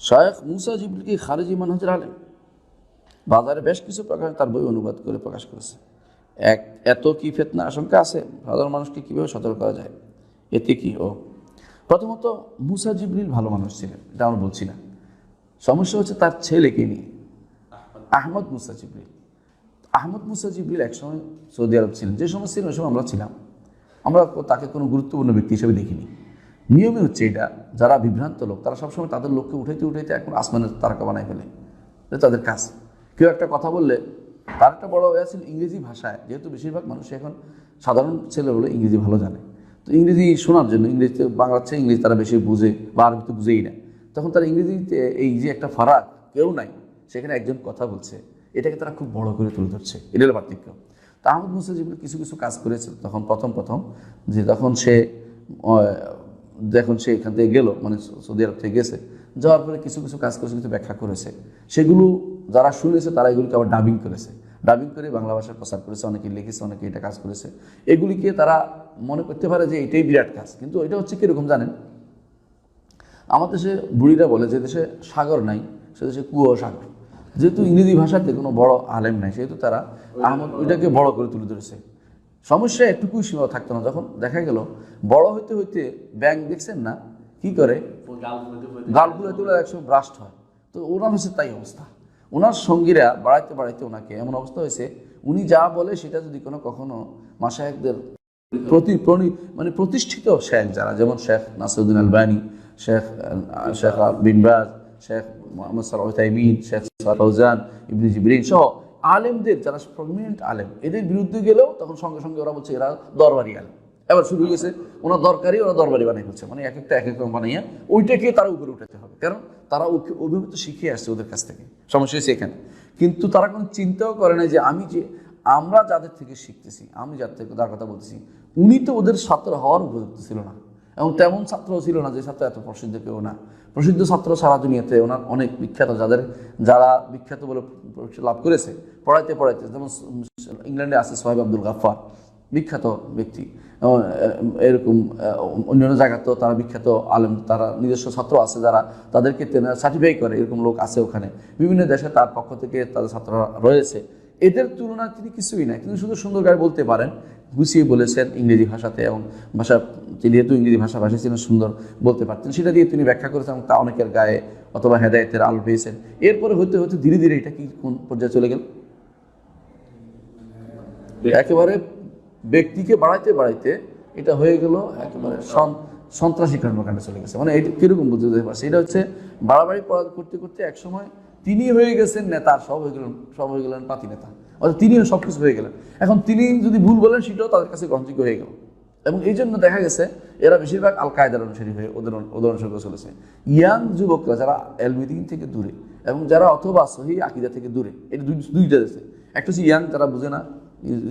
শায়েখ মুসা জিবুল কি খারেজি মানহাজের আলেম। বাজারে বেশ কিছু প্রকার তার বই অনুবাদ করে প্রকাশ করেছে। এক, এত কি ফেতনা আশঙ্কা আছে? সাধারণ মানুষকে কীভাবে সতর্ক করা যায়? এতে কি ও? প্রথমত, মুসা জিবরিল ভালো মানুষ ছিলেন, এটা আমরা বলছি না। সমস্যা হচ্ছে তার ছেলেকে নিয়ে? আহমদ মুসা জিবরিল। আহমদ মুসা জিবরিল একসময় সৌদি আরব ছিলেন। যে সময় ছিলেন, ওই সময় আমরা ছিলাম। আমরা তাকে কোনো গুরুত্বপূর্ণ ব্যক্তি হিসেবে দেখিনি। নিয়মে হচ্ছে এটা। যারা বিভ্রান্ত লোক, তারা সবসময় তাদের লোককে উঠাইতে উঠাইতে এখন আসমানের তারকা বানায় ফেলে। তাদের কাজ। কেউ একটা কথা বললে, তার একটা বড় হয়ে ছিল ইংরেজি ভাষায়, যেহেতু বেশিরভাগ মানুষ এখন সাধারণ ছেলে বলে ইংরেজি ভালো জানে। তো ইংরেজি শোনার জন্য, ইংরেজিতে বাংলার চেয়ে ইংরেজি তারা বেশি বুঝে বা আরবিতে বুঝেই না। তখন তারা ইংরেজিতে এই যে একটা ফারাক, কেউ নাই, সেখানে একজন কথা বলছে। এটাকে তারা খুব বড় করে তুলে ধরছে। এটা হলো পার্থক্য তা আহমদ মুসা জীবনে কিছু কিছু কাজ করেছে তখন প্রথম প্রথম, যে তখন সে যখন সে এখান থেকে গেল মানে সৌদি আরব থেকে গেছে, যাওয়ার পরে কিছু কিছু কাজ করেছে, কিছু ব্যাখ্যা করেছে। সেগুলো যারা শুনেছে, তারা এগুলিকে আবার ডাবিং করেছে। ডাবিং করে বাংলা ভাষায় প্রচার করেছে, অনেকে লিখেছে, অনেকে এটা কাজ করেছে। এগুলিকে তারা মনে করতে পারে যে এটাই বিরাট কাজ। কিন্তু এটা হচ্ছে কীরকম জানেন? আমার দেশে বুড়িরা বলে, যে দেশে সাগর নাই, সে দেশে কুয়ো সাগর। যেহেতু ইংরেজি ভাষাতে কোনো বড় আলেম নাই, সেহেতু তারা আহমদ ওইটাকে বড় করে তুলে ধরেছে। সমস্যা একটুকুই সীমা থাকতো না। যখন দেখা গেল, বড় হইতে হইতে ব্যাংক দেখছেন না, কি করে? গালগুলো তুলে একসময় ব্রাস্ট হয়। তো ওনার হচ্ছে তাই অবস্থা। ওনার সঙ্গীরা বাড়াইতে বাড়াইতে ওনাকে এমন অবস্থা হয়েছে, উনি যা বলে সেটা যদি কোনো কখনো মাসায়কদের প্রতি মানে প্রতিষ্ঠিত শেখ যারা, যেমন Sheikh Nasiruddin Albani, Sheikh Sheikh bin Baz, Sheikh Mohammad সালাহ তাইমিন, শেখ ফৌজান ইবনি জিবরিন সহ আলেমদের, যারা প্রমিনেন্ট আলেম, এদের বিরুদ্ধে গেলেও তখন সঙ্গে সঙ্গে ওরা বলছে, এরা দরবারি আলেম। এবার শুরু গেছে ওনার দরকারি, ওরা দরবারি বানিয়ে ফেলছে। মানে এক একটা, এক এক বানিয়ে ওইটাকে তারা উপরে উঠাতে হবে। কারণ তারা ওকে ওইভাবে তো শিখে আসছে ওদের কাছ থেকে। সমস্যা হয়েছে এখানে। কিন্তু তারা কোনো চিন্তাও করে না যে আমি যে, আমরা যাদের থেকে শিখতেছি, আমি যার থেকে তার কথা বলতেছি, উনি তো ওদের ছাত্র হওয়ার উপযুক্ত ছিল না। এবং তেমন ছাত্রও ছিল না যে ছাত্র এত প্রসিদ্ধ কেউ না। প্রসিদ্ধ ছাত্র সারা দুনিয়াতে ওনার অনেক বিখ্যাত, যাদের, যারা বিখ্যাত বলে লাভ করেছে, পড়াইতে পড়াইতে, যেমন ইংল্যান্ডে আছে সোহেব আব্দুল গাফার বিখ্যাত ব্যক্তি। এরকম অন্যান্য জায়গাতেও তারা বিখ্যাত আলেম, তারা নিজস্ব ছাত্র আছে যারা তাদেরকে সার্টিফাই করে, এরকম লোক আছে ওখানে। বিভিন্ন দেশে তার পক্ষ থেকে তাদের ছাত্ররা রয়েছে। এদের তুলনায় তিনি কিছুই না কিন্তু শুধু সুন্দর গায়ে বলতে পারেন। গুছিয়ে বলেছেন ইংরেজি ভাষাতে এবং ভাষা, তিনি যেহেতু ইংরেজি ভাষা ভাষা ছিলেন সুন্দর বলতে পারতেন, সেটা দিয়ে তিনি ব্যাখ্যা করেছেন তা অনেকের গায়ে অথবা হেদায়তের আলো পেয়েছেন। এরপরে হতে হতে ধীরে ধীরে এটা কি কোন পর্যায়ে চলে গেল? একেবারে ব্যক্তিকে বাড়াইতে বাড়াইতে এটা হয়ে গেল একেবারে সন- সন্ত্রাসী কর্মকাণ্ডে চলে গেছে। মানে এটা কীরকম বুঝতে পারছি? এটা হচ্ছে বাড়াবাড়ি করতে করতে একসময় তিনি হয়ে গেছেন নেতা, সব হয়ে গেলেন, সব হয়ে গেলেন পাতি নেতা। অর্থাৎ তিনিও সব কিছু হয়ে গেলেন। এখন তিনি যদি ভুল বলেন, সেটাও তাদের কাছে গ্রহণযোগ্য হয়ে গেল। এবং এই জন্য দেখা গেছে, এরা বেশিরভাগ আল কায়দার অনুসারী হয়ে ওদের করে চলেছে। ইয়াং যুবকরা, যারা এলমিদিন থেকে দূরে এবং যারা অথবা সহি আকিদা থেকে দূরে, এটা দুই, দুইটা দেশে একটা হচ্ছে ইয়াং, যারা বুঝে না,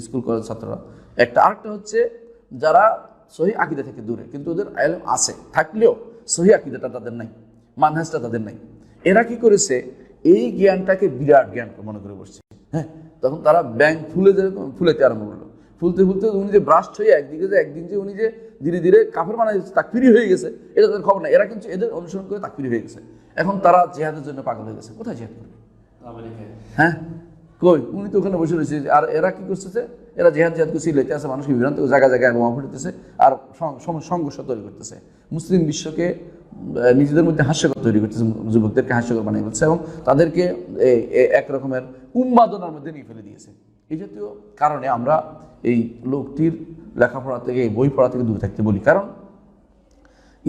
স্কুল, কলেজ ছাত্ররা। একটা, আরেকটা হচ্ছে যারা সহি আকিদা থেকে দূরে, কিন্তু ওদের আইলেম আছে, থাকলেও সহি আকিদাটা তাদের নাই, মানহাজটা তাদের নাই। এরা কি করেছে এই জ্ঞানটাকে বিরাট জ্ঞান মনে করে বসছে। হ্যাঁ? তখন তারা ব্যাংক ফুলে যেরকম ফুলেতে আরম্ভ করল। ফুলতে ফুলতে উনি যে ব্রাস্ট হয়ে একদিকে যে একদিন যে উনি যে ধীরে ধীরে কাফের বানাই তাকফিরি হয়ে গেছে এটা তাদের খবর নাই। এরা কিন্তু এদের অনুসরণ করে তাকফিরি হয়ে গেছে। এখন তারা জেহাদের জন্য পাগল হয়ে গেছে। কোথায় জেহাদ করবে? হ্যাঁ? কই? উনি তো ওখানে বসে রয়েছে। আর এরা কি করতেছে? এরা জেহাদ জেহাদ করে সিলেতে আছে মানুষকে বিভ্রান্ত জায়গায় জায়গায় বোমা ফুটেছে আর সংঘর্ষ তৈরি করতেছে। মুসলিম বিশ্বকে নিজেদের মধ্যে হাস্যকর তৈরি করতেছে যুবকদেরকে হাস্যকর বানিয়ে ফেলছে এবং তাদেরকে এক রকমের উন্মাদনার মধ্যে নিয়ে ফেলে দিয়েছে। এই জাতীয় কারণে আমরা এই লোকটির লেখাপড়া থেকে, এই বই পড়া থেকে দূরে থাকতে বলি। কারণ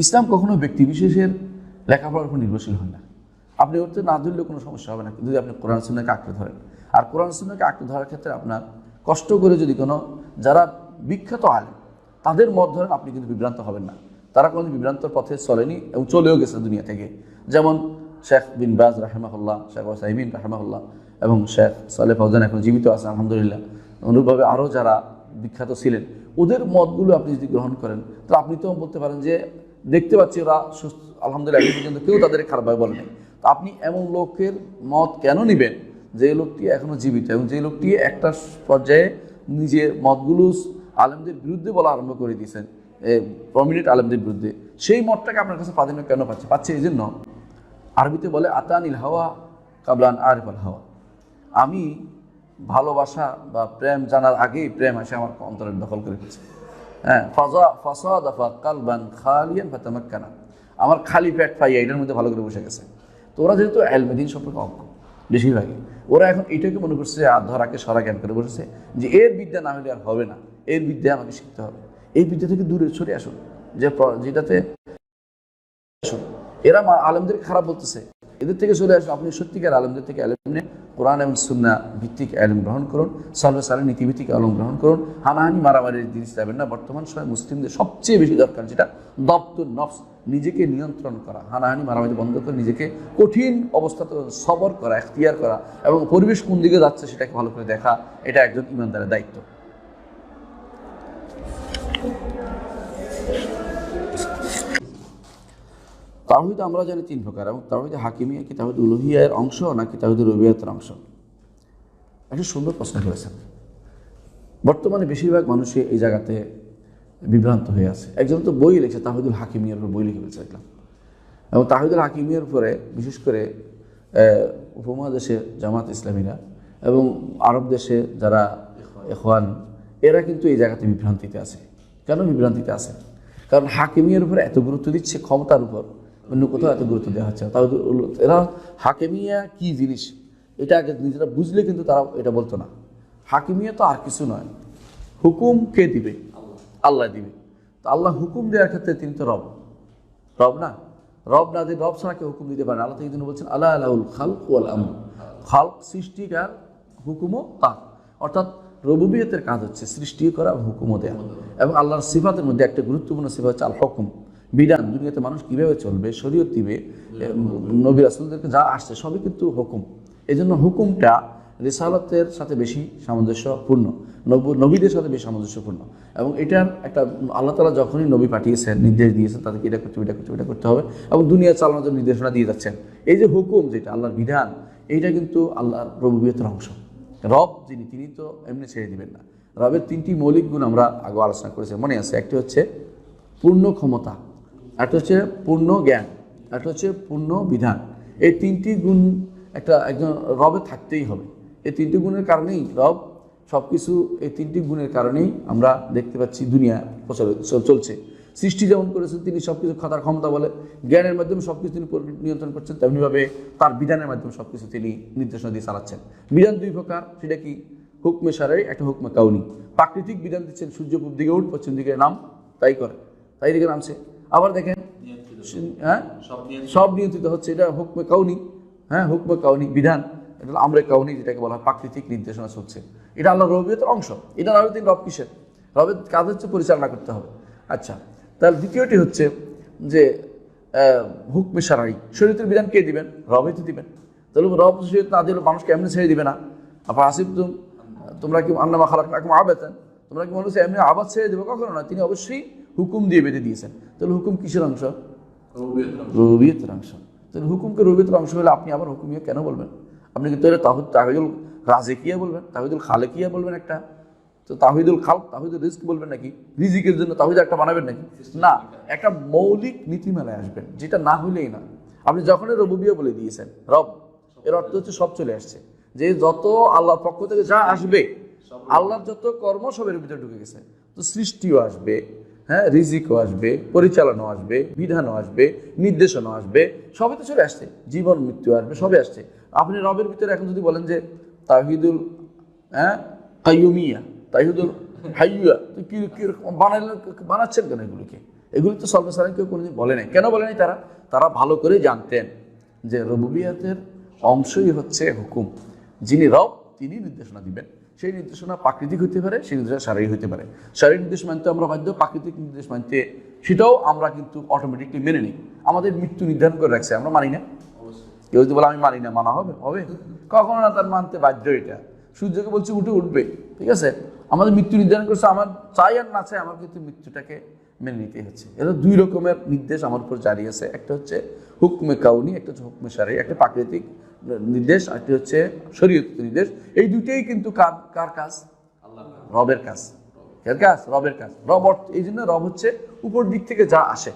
ইসলাম কখনো ব্যক্তি বিশেষের লেখাপড়ার উপর নির্ভরশীল হয় না। আপনি ওতে না ধরলেও কোনো সমস্যা হবে না, যদি আপনি কোরআন সুন্নাকে আঁকড়ে ধরেন। আর কোরআন সুন্নাকে আঁকড়ে ধরার ক্ষেত্রে আপনার কষ্ট করে যদি কোনো, যারা বিখ্যাত আলেম, তাদের মত ধরেন আপনি কিন্তু বিভ্রান্ত হবেন না। তারা কোনো বিভ্রান্তর পথে চলেনি এবং চলেও গেছে দুনিয়া থেকে। যেমন শেখ বিন বাজ রাহেমাহুল্লাহ, শেখ ওসাইমিন রাহেমাহুল্লাহ এবং শেখ সালে ফৌজান এখন জীবিত আছে, আলহামদুলিল্লাহ। অনুরূপভাবে আরও যারা বিখ্যাত ছিলেন, ওদের মতগুলো আপনি যদি গ্রহণ করেন, তাহলে আপনি তো বলতে পারেন যে দেখতে পাচ্ছি ওরা সুস্থ, আলহামদুলিল্লাহ, এখন পর্যন্ত কেউ তাদের খারাপভাবে বলে নাই। তো আপনি এমন লোকের মত কেন নেবেন যে লোকটি এখনও জীবিত এবং যে লোকটি একটা পর্যায়ে নিজের মতগুলো আলেমদের বিরুদ্ধে বলা আরম্ভ করে দিয়েছেন? প্রমিনেন্ট আলেমদের বিরুদ্ধে, সেই মতটাকে আপনার কাছে প্রাধান্য কেন পাচ্ছে পাচ্ছে এই জন্য আরবিতে বলে, আতানিল হাওয়া কাবলান আরিফাল হাওয়া। আমি ভালোবাসা বা প্রেম জানার আগেই প্রেম আসে আমার অন্তরের দখল করে ফেলছে। হ্যাঁ ফাজা ফাসা দফা কালবান খালিয়ান ফাতামাক্কানা। আমার খালি প্যাট পাইয়া এটার মধ্যে ভালো করে বসে গেছে। তো ওরা যেহেতু অ্যালমেদিন সম্পর্কে অজ্ঞ, বেশিরভাগই। ওরা এখন এটাকে মনে করছে আর ধরাকে সরা জ্ঞান করে বসেছে যে, এর বিদ্যা না হলে আর হবে না। এর বিদ্যা আমাকে শিখতে হবে। এই বিদ্যা থেকে দূরে সরে আসুন। যে যেটাতে আসুন। এরা আলেমদেরকে খারাপ বলতেছে। এদের থেকে চলে আসুন। আপনি সত্যিকার আলমদের থেকে আলেম নিয়ে কোরআন এবং সুন্না ভিত্তিক আলেম গ্রহণ করুন। সালভে সালের নীতিভিত্তিক আলম গ্রহণ করুন। হানাহানি মারামারির জিনিস যাবেন না। বর্তমান সময় মুসলিমদের সবচেয়ে বেশি দরকার যেটা দপ্তর নফস। নিজেকে নিয়ন্ত্রণ করা। হানাহানি মারামারি বন্ধ করে নিজেকে কঠিন অবস্থাতে সবর করা, এখতিয়ার করা এবং পরিবেশ কোন দিকে যাচ্ছে সেটাকে ভালো করে দেখা, এটা একজন ইমানদারের দায়িত্ব। তাহিদ আমরা জানি তিন প্রকার, এবং তাহিদ হাকিমিয়া কি তাহিদ উলুহিয়ার অংশ, নাকি তাহিদ রবিয়াতের অংশ? একটা সুন্দর প্রশ্ন করেছেন। বর্তমানে বেশিরভাগ মানুষই এই জায়গাতে বিভ্রান্ত হয়ে আছে। একজন তো বই লিখছে তাহিদুল হাকিমিয়ার উপর বই লিখে ফেলছে একদম এবং তাহিদুল হাকিমিয়ার উপরে বিশেষ করে উপমহাদেশে জামাত ইসলামীরা এবং আরব দেশে যারা এখওয়ান এরা কিন্তু এই জায়গাতে বিভ্রান্তিতে আছে। কেন বিভ্রান্তিতে আছে? কারণ হাকিমিয়ার উপরে এত গুরুত্ব দিচ্ছে ক্ষমতার উপর। অন্য কোথাও এত গুরুত্ব দেওয়া হচ্ছে তাও এরা হাকিমিয়া কি জিনিস? এটা আগে নিজেরা বুঝলে কিন্তু তারা এটা বলতো না। হাকিমিয়া তো আর কিছু নয়। হুকুম কে দিবে? আল্লাহ দিবে। তো আল্লাহ হুকুম দেওয়ার ক্ষেত্রে তিনি তো রব। রব না? রব না দিয়ে রব ছাড়া কেউ হুকুম দিতে পারে আল্লাহ থেকে বলছেন আল্লাহ আল্লাহুল খাল ওয়াল আমর। খালক সৃষ্টিকার হুকুমও তার। অর্থাৎ রবুবিয়তের কাজ হচ্ছে সৃষ্টি করা হুকুমও দেওয়া এবং আল্লাহর সিফাতের মধ্যে একটা গুরুত্বপূর্ণ সিফা হচ্ছে আল হুকুম বিধান, দুনিয়াতে মানুষ কীভাবে চলবে, শরীয়ত দিবে নবী রাসুলদেরকে যা আসছে সবই কিন্তু হুকুম। এই জন্য হুকুমটা রেসালতের সাথে বেশি সামঞ্জস্যপূর্ণ, নব- নবীদের সাথে বেশি সামঞ্জস্যপূর্ণ। এবং এটার একটা, আল্লাহ তালা যখনই নবী পাঠিয়েছেন, নির্দেশ দিয়েছেন, তাদেরকে এটা করতে এটা করতে এটা করতে হবে, এবং দুনিয়া চালানোর জন্য নির্দেশনা দিয়ে যাচ্ছেন। এই যে হুকুম যেটা, আল্লাহর বিধান, এইটা কিন্তু আল্লাহর প্রভুবিয়তের অংশ। রব যিনি, তিনি তো এমনি ছেড়ে দিবেন না। রবের তিনটি মৌলিক গুণ আমরা আগে আলোচনা করেছি, মনে আছে, একটি হচ্ছে পূর্ণ ক্ষমতা। একটা হচ্ছে পূর্ণ জ্ঞান একটা হচ্ছে পূর্ণ বিধান। এই তিনটি গুণ একটা একজন রবে থাকতেই হবে। এই তিনটি গুণের কারণেই রব সব কিছু এই তিনটি গুণের কারণেই আমরা দেখতে পাচ্ছি দুনিয়া প্রচলিত চলছে। সৃষ্টি যেমন করেছেন তিনি সব কিছু খাতার ক্ষমতা বলে, জ্ঞানের মাধ্যমে সব কিছু তিনি নিয়ন্ত্রণ করছেন, তেমনিভাবে তার বিধানের মাধ্যমে সব কিছু তিনি নির্দেশনা দিয়ে চালাচ্ছেন। বিধান দুই প্রকার, সেটা কি? হুকমে সারাই, একটা হুকমে কাউনি। প্রাকৃতিক বিধান দিচ্ছেন সূর্য দিকে উঠ, পশ্চিম দিকে নাম তাই করে। তাই দিকে নামছে। আবার দেখেন হ্যাঁ? সব নিয়ন্ত্রিত হচ্ছে, এটা হুকমে কাউনি হ্যাঁ? হুকমে কাউনি বিধান, এটা আমরে কাউনি, যেটাকে বলা হয় প্রাকৃতিক নির্দেশনা চলছে এটা আল্লাহ রবিয়তের অংশ। এটা রবের দিন রব কিসের? রবের কাজ হচ্ছে পরিচালনা করতে হবে। আচ্ছা তাহলে দ্বিতীয়টি হচ্ছে যে হুকমে সারাই শরীয়তের বিধান কে দিবেন? রবই তো দিবেন। তাহলে রব শরীয়ত না দিলে মানুষকে এমনি ছেড়ে দিবে না? আবার আসিফ তুম তোমরা কি আন্নামা খালাক আবেতেন? তোমরা কি মনে হচ্ছে এমনি আবাদ ছেড়ে দেবে? কখনো না তিনি অবশ্যই হুকুম দিয়ে বেঁধে দিয়েছেন। তাহলে হুকুম কিসের অংশ? রবিয়তের অংশ। তাহলে হুকুমকে রবিয়তের অংশ হলে আপনি আবার হুকুমিয়া কেন বলবেন? আপনি কিন্তু এটা তাহিদ তাহিদুল রাজেকিয়া বলবেন তাহিদুল খালেকিয়া বলবেন একটা। তো তাহিদুল খাল তাহিদুল রিস্ক বলবেন নাকি? রিজিকের জন্য তাহিদ একটা বানাবেন নাকি? না একটা মৌলিক নীতিমালায় আসবেন যেটা না হলেই না। আপনি যখনই রবুবিয়া বলে দিয়েছেন রব এর অর্থ হচ্ছে সব চলে আসছে। যে যত আল্লাহর পক্ষ থেকে যা আসবে আল্লাহর যত কর্ম সবের ভিতরে ঢুকে গেছে। তো সৃষ্টিও আসবে হ্যাঁ রিজিকও আসবে, পরিচালনাও আসবে, বিধানও আসবে, নির্দেশনাও আসবে, সবই তো চলে আসছে। জীবন, মৃত্যু আসবে সবে আসছে। আপনি রবের ভিতরে এখন যদি বলেন যে তাহিদুল হ্যাঁ কাইয়ুমিয়া তাহিদুল হাইয়া তো কি কীরকম বানালেন বানাচ্ছেন কেন এগুলিকে? এগুলি তো সর্বসাধারণ কেউ কোনোদিন বলে নাই। কেন বলে নাই তারা? তারা ভালো করে জানতেন যে রবুবিয়াতের অংশই হচ্ছে হুকুম। যিনি রব, তিনি নির্দেশনা দিবেন। সেই নির্দেশনা প্রাকৃতিক হতে পারে সেই নির্দেশনা শারীরিক হতে পারে। শারীরিক নির্দেশ মানতে আমরা বাধ্য প্রাকৃতিক নির্দেশ মানতে সেটাও আমরা কিন্তু অটোমেটিকলি মেনে নিই। আমাদের মৃত্যু নির্ধারণ করে রাখছে আমরা মানি না। কেউ যদি বলে আমি মানি না মানা হবে হবে। কখনো না তার মানতে বাধ্য এটা। সূর্যকে বলছে উঠে উঠবে ঠিক আছে? আমাদের মৃত্যু নির্ধারণ করছে আমার চাই আর না চাই আমার কিন্তু মৃত্যুটাকে মেনে নিতে হচ্ছে। এটা দুই রকমের নির্দেশ আমার উপর জারি আছে। একটা হচ্ছে হুকমে কাউনি একটা হচ্ছে হুকমে সারি একটা প্রাকৃতিক। নির্দেশ, আর একটা হচ্ছে শরীয়ত নির্দেশ। এই দুইটাই কিন্তু কার কার কাজ? রবের কাজ। কার কাজ? রবের কাজ। রব অর্থ, এই জন্য রব হচ্ছে উপর দিক থেকে যা আসে,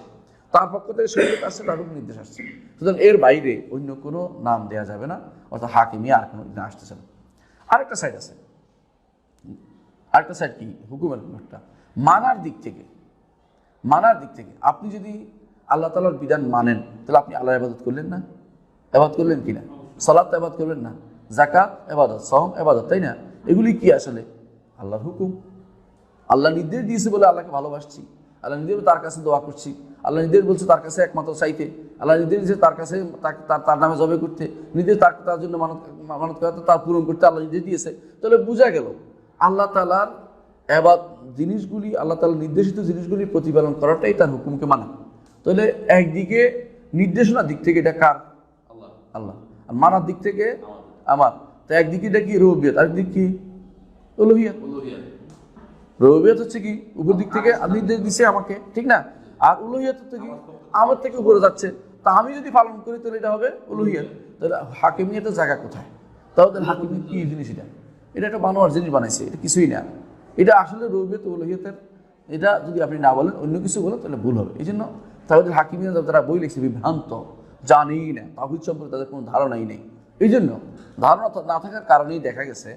তার পক্ষ থেকে শরীয়ত আসছে, তার উপর নির্দেশ আসছে। সুতরাং এর বাইরে অন্য কোনো নাম দেওয়া যাবে না, অর্থাৎ হাকিমি আর কোনো আসতেছে না। আরেকটা সাইড আছে। আরেকটা সাইড কি? হুকুমের একটা। মানার দিক থেকে। মানার দিক থেকে। আপনি যদি আল্লাহ তালার বিধান মানেন, তাহলে আপনি আল্লাহর আবাদত করলেন না? আবাদ করলেন কি না সালাত আবাদ করবেন না জাকাত এবাদত সহম এবাদত তাই না? এগুলি কি আসলে? আল্লাহর হুকুম। আল্লাহ নির্দেশ দিয়েছে বলে আল্লাহকে ভালোবাসছি। আল্লাহ নির্দেশ তার কাছে দোয়া করছি। আল্লাহ নির্দেশ বলছে তার কাছে একমাত্র চাইতে। আল্লাহ নির্দেশ দিয়েছে তার কাছে তার তার নামে জবে করতে। নির্দেশ তার তার জন্য মানত মানত করাতে তার পূরণ করতে আল্লাহ নির্দেশ দিয়েছে। তাহলে বোঝা গেল আল্লাহ তালার এবার জিনিসগুলি আল্লাহ তালার নির্দেশিত জিনিসগুলি প্রতিপালন করাটাই তার হুকুমকে মানা। তাহলে একদিকে নির্দেশনার দিক থেকে এটা কার? আল্লাহ। আল্লাহ। আর মানার দিক থেকে আমার। তো একদিকে এটা কি? রবিয়ত আরেকদিক কি? উলুহিয়াত। রবিয়ত হচ্ছে কি? উপর দিক থেকে নির্দেশ দিছে আমাকে। ঠিক না? আর উলুহিয়াত হচ্ছে কি? আমার থেকে উপরে যাচ্ছে। তা আমি যদি পালন করি, তাহলে এটা হবে উলুহিয়াত। তাহলে হাকিমিয়াতের জায়গা কোথায়? তাহলে হাকিমিয়ত কি জিনিস এটা? এটা একটা বানোয়ার জিনিস বানাইছে। এটা কিছুই না। এটা আসলে রবিয়ত উলুহিয়াতের। এটা যদি আপনি না বলেন, অন্য কিছু বলেন, তাহলে ভুল হবে। এই জন্য তাহলে হাকিমিয়া যারা বই লিখছে, বিভ্রান্ত। জানেই না তাহিদ সম্পর্কে তাদের কোনো ধারণাই নেই। এই জন্য ধারণা না থাকার কারণেই দেখা গেছে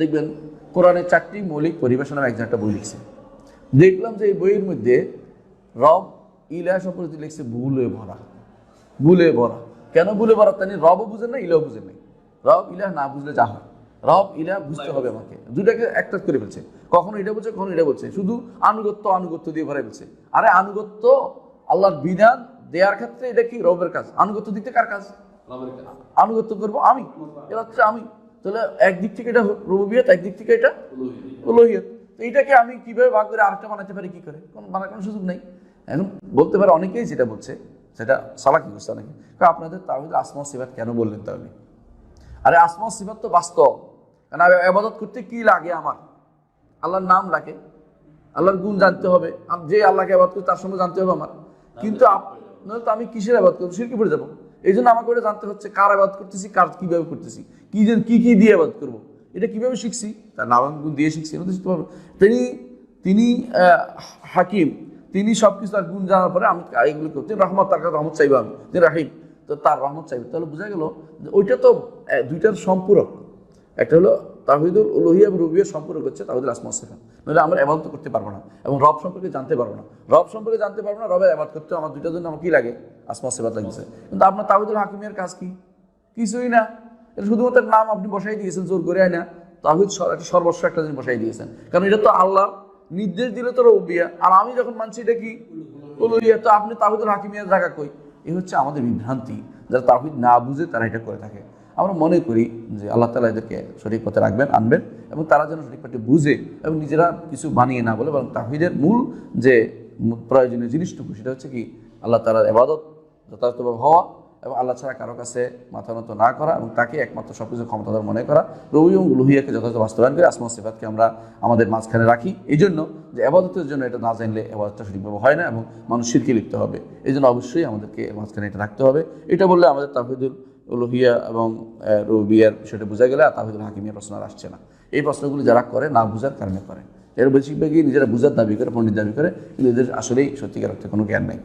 দেখবেন কোরআনের চারটি মৌলিক পরিবেশন নামে একজন একটা বই লিখছে। দেখলাম যে এই বইয়ের মধ্যে রব ইলা সম্পর্কে লিখছে ভুলে ভরা। ভুলে ভরা। কেন ভুলে ভরা তাই রবও বুঝেন না ইলাও বুঝেন নাই। রব ইলা না বুঝলে যা হয়। রব ইলা বুঝতে হবে আমাকে। দুটাকে একটা করে ফেলছে। কখনো এটা বলছে, কখনো এটা বলছে। শুধু আনুগত্য আনুগত্য দিয়ে ভরে ফেলছে। আরে আনুগত্য আল্লাহর বিধান দেওয়ার ক্ষেত্রে এটা কি? রবের কাজ। আনুগত্য দিতে কার কাজ? আনুগত্য করব আমি। এটা হচ্ছে আমি। তাহলে একদিক থেকে এটা রবিয়ত একদিক থেকে এটা উলোহিয়ত। তো এইটাকে আমি কীভাবে ভাগ করে আরেকটা বানাতে পারি কি করে? কোনো বানার কোনো সুযোগ নেই। এখন বলতে পারে অনেকেই যেটা বলছে সেটা সালাকি করছে অনেকে। আপনাদের তাহলে আসমা সিবাত কেন বললেন তাহলে? আরে আসমা সিবাত তো বাস্তব। কারণ আবাদত করতে কি লাগে আমার? আল্লাহর নাম লাগে। আল্লাহর গুণ জানতে হবে। যে আল্লাহকে আবাদ করি তার সঙ্গে জানতে হবে আমার। কিন্তু আপ- নয়তো আমি কিসের আবাদ করব? সিরকি পড়ে যাব। এই জন্য আমাকে ওটা জানতে হচ্ছে, কার আবাদ করতেছি, কার কীভাবে করতেছি, কি কি কি দিয়ে আবাদ করব? এটা কীভাবে শিখছি? তার নাম আমি গুণ দিয়ে শিখছি এটা তো শিখতে পারব তিনি তিনি হাকিম, তিনি সব কিছু তার গুণ জানার পরে আমি এগুলো করতে রহমত, তার কাছে রহমত চাইব আমি। তিনি রাহিম, তো তার রহমত চাইবে। তাহলে বোঝা গেল যে ওইটা তো দুইটার সম্পূরক। একটা হলো তাহিদুল উলুহিয়া এবং রুবিয়ার সম্পর্ক হচ্ছে তাহিদুল আসমা সিফা নইলে আমরা এবাদত করতে পারব না এবং রব সম্পর্কে জানতে পারব না। রব সম্পর্কে জানতে পারব না, রবের আবাদ করতে আমার দুইটার জন্য আমার কি লাগে? আসমা সিফাত লাগছে কিন্তু আপনার তাহিদুল হাকিমের কাজ কি? কিছুই না। এটা শুধুমাত্র নাম আপনি বসাই দিয়েছেন, জোর করে আয় না? তাহিদ একটা সর্বস্ব একটা জিনিস বসাই দিয়েছেন। কারণ এটা তো আল্লাহ নির্দেশ দিলে তো রবিয়া। আর আমি যখন মানছি এটা কি? উলুহিয়া। তো আপনি তাহিদুল হাকিমিয়ার জায়গা কই? এই হচ্ছে আমাদের বিভ্রান্তি। যারা তাহিদ না বুঝে তারা এটা করে থাকে। আমরা মনে করি যে আল্লাহ তালা এদেরকে সঠিক পথে রাখবেন, আনবেন এবং তারা যেন সঠিক পথে বুঝে এবং নিজেরা কিছু বানিয়ে না বলে, বরং তাহিদের মূল যে প্রয়োজনীয় জিনিসটুকু সেটা হচ্ছে কি আল্লাহ তালার এবাদত যথাযথভাবে হওয়া এবং আল্লাহ ছাড়া কারও কাছে মাথা নত না করা এবং তাকে একমাত্র সব কিছু ক্ষমতাধর মনে করা। রবি এবং লুহিয়াকে যথাযথ বাস্তবায়ন করে আসমা সিফাতকে আমরা আমাদের মাঝখানে রাখি। এই জন্য যে আবাদতের জন্য এটা না জানলে আবাদতটা সঠিকভাবে হয় না এবং মানুষ শিরকি লিখতে হবে। এই জন্য অবশ্যই আমাদেরকে মাঝখানে এটা রাখতে হবে। এটা বললে আমাদের তাহিদুল উলুহিয়া এবং রুবিয়ার বিষয়টা বোঝা গেলে তাহিদুল হাকিমিয়ার প্রশ্ন আর আসছে না। এই প্রশ্নগুলি যারা করে, না বোঝার কারণে করে। এর বেশিরভাগই নিজেরা বোঝার দাবি করে, পণ্ডিত দাবি করে, কিন্তু এদের আসলেই সত্যিকার অর্থে কোনো জ্ঞান নেই।